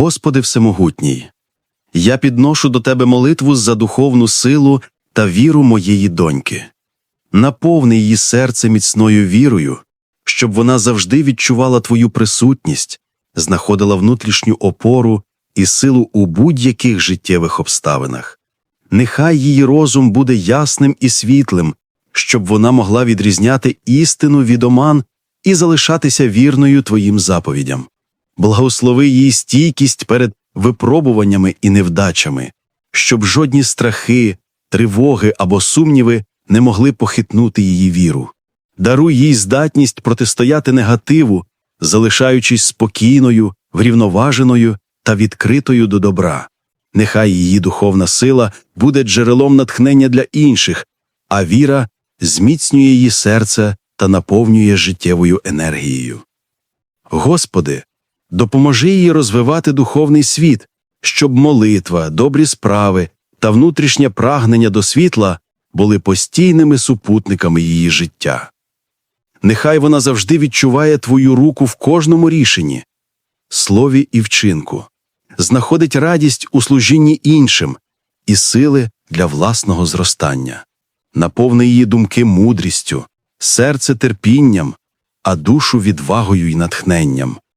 Господи Всемогутній, я підношу до Тебе молитву за духовну силу та віру моєї доньки. Наповни її серце міцною вірою, щоб вона завжди відчувала Твою присутність, знаходила внутрішню опору і силу у будь-яких життєвих обставинах. Нехай її розум буде ясним і світлим, щоб вона могла відрізняти істину від оман і залишатися вірною Твоїм заповідям. Благослови її стійкість перед випробуваннями і невдачами, щоб жодні страхи, тривоги або сумніви не могли похитнути її віру. Даруй їй здатність протистояти негативу, залишаючись спокійною, врівноваженою та відкритою до добра. Нехай її духовна сила буде джерелом натхнення для інших, а віра зміцнює її серце та наповнює життєвою енергією. Господи, допоможи їй розвивати духовний світ, щоб молитва, добрі справи та внутрішнє прагнення до світла були постійними супутниками її життя. Нехай вона завжди відчуває Твою руку в кожному рішенні, слові і вчинку, знаходить радість у служінні іншим і сили для власного зростання, наповни її думки мудрістю, серце терпінням, а душу відвагою й натхненням.